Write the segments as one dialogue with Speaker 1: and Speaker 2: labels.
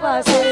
Speaker 1: vuelvas a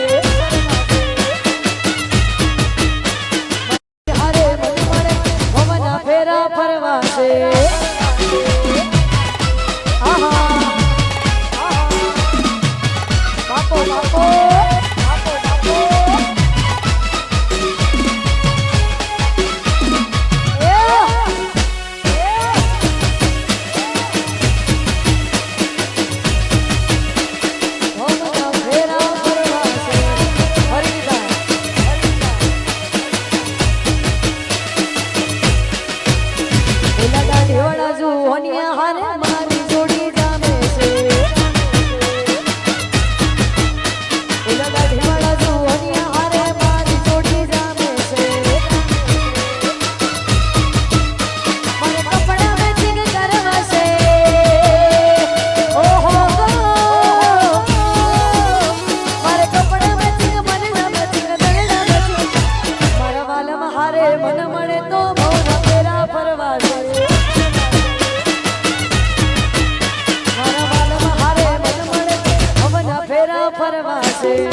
Speaker 1: আছে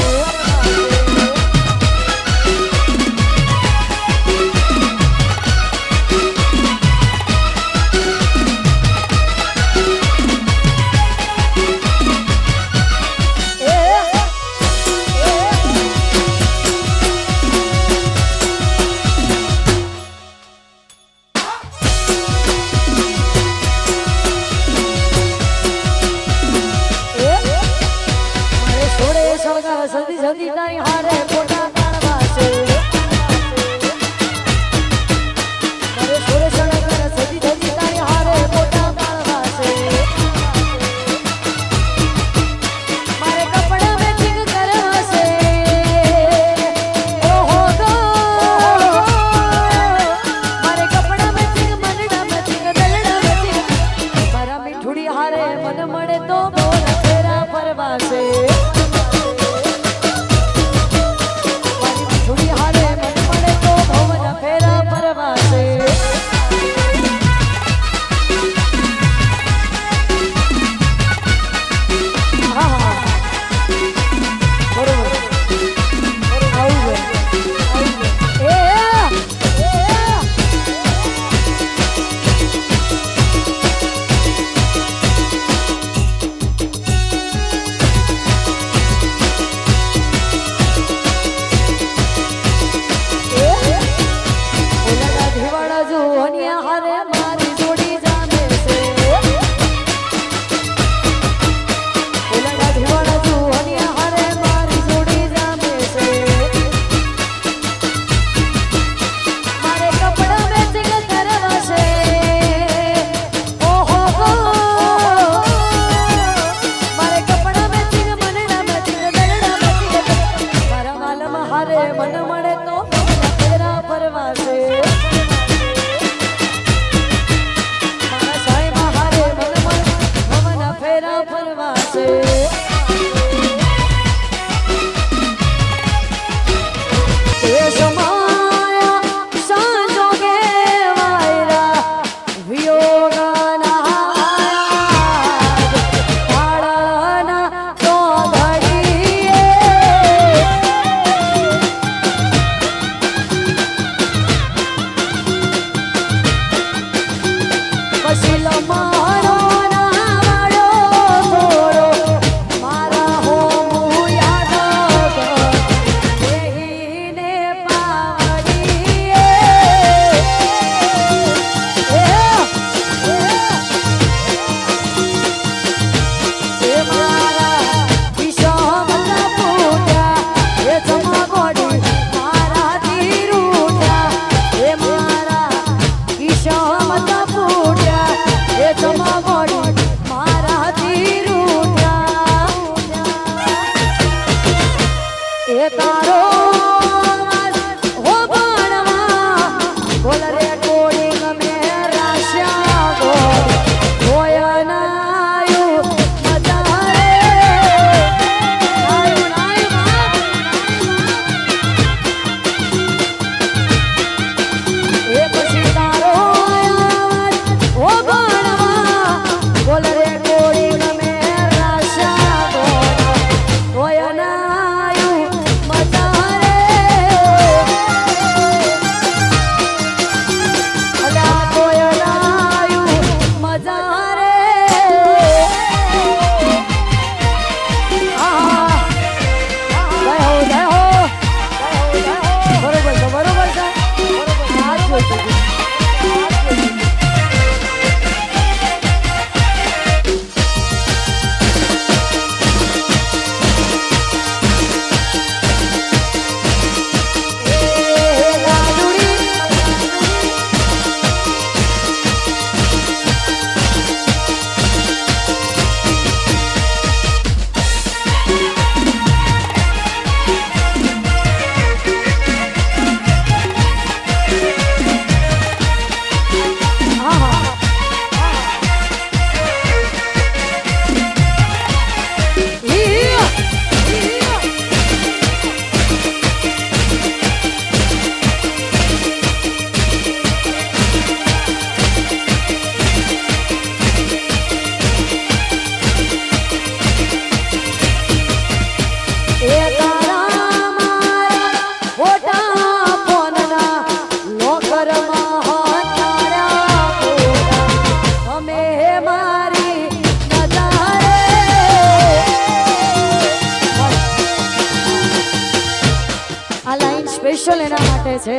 Speaker 1: special એના માટે છે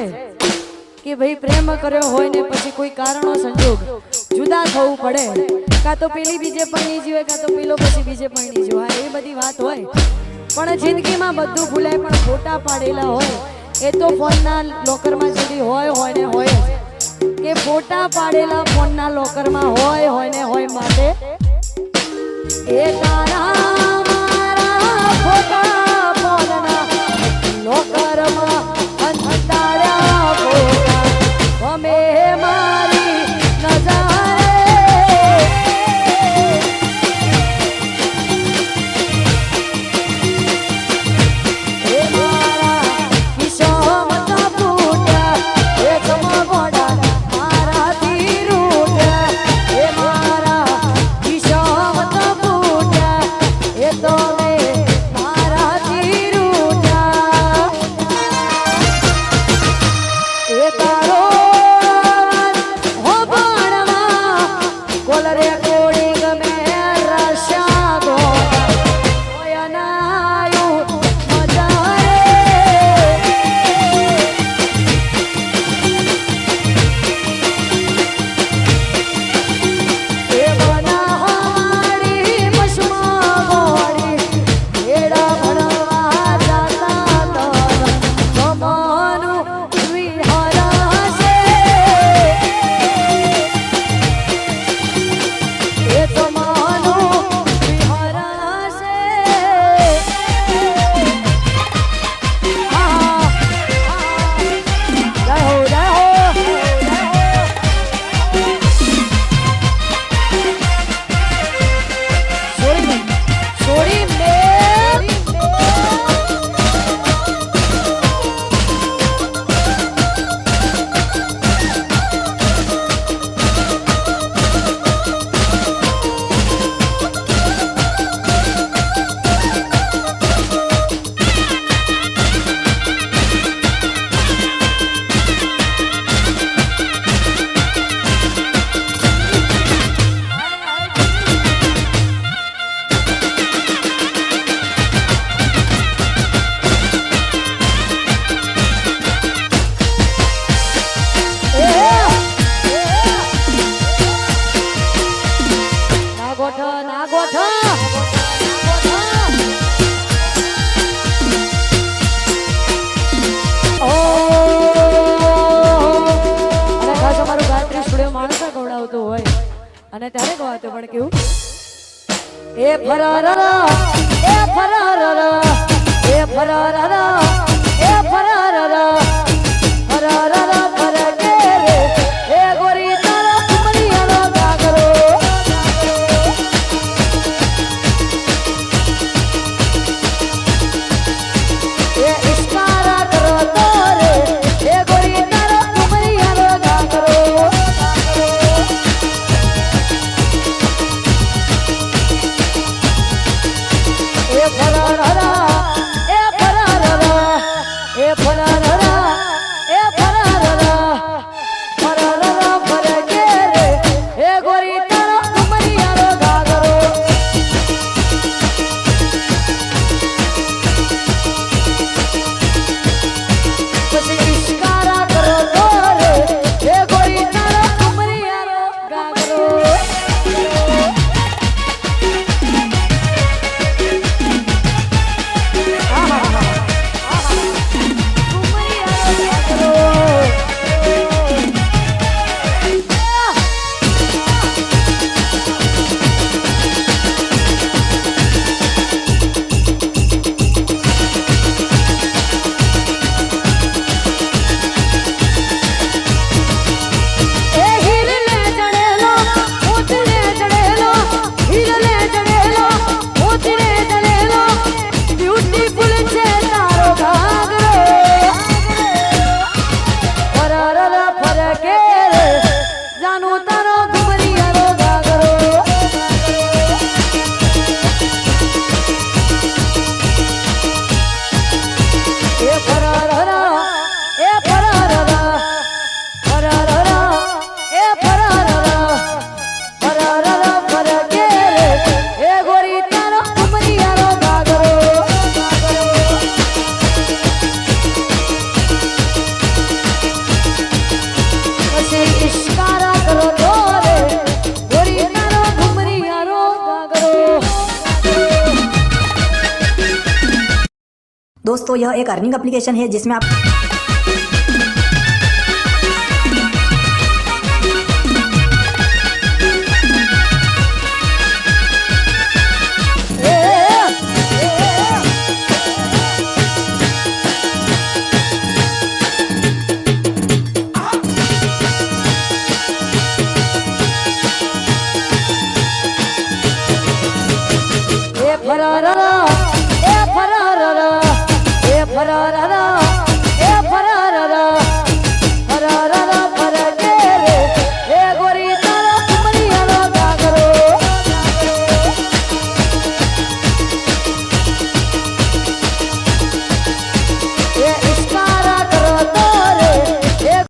Speaker 1: કે ભાઈ પ્રેમ કર્યો હોય ને પછી કોઈ કારણો સંજોગ જુદા થવું પડે. કાં તો પેલી બીજે પરણી જીવે, કાં તો પેલો પછી બીજે પરણી જીવે. હા, એ બધી વાત હોય. પણ જિંદગીમાં બધું ભૂલાય, પણ ફોટા પાડેલા હોય. એ તો ફોનના લોકરમાં સુધી હોય હોય ને હોય કે ફોટા પાડેલા ફોનના લોકરમાં હોય હોય ને હોય માટે. એ તારા અને ત્યારે ગવાતો પણ કેવું? એ ફરારા એ ફરારા એ ફરારા એ ફરારા
Speaker 2: दोस्तों यह एक अर्निंग एप्लीकेशन है जिसमें आप ra ra ra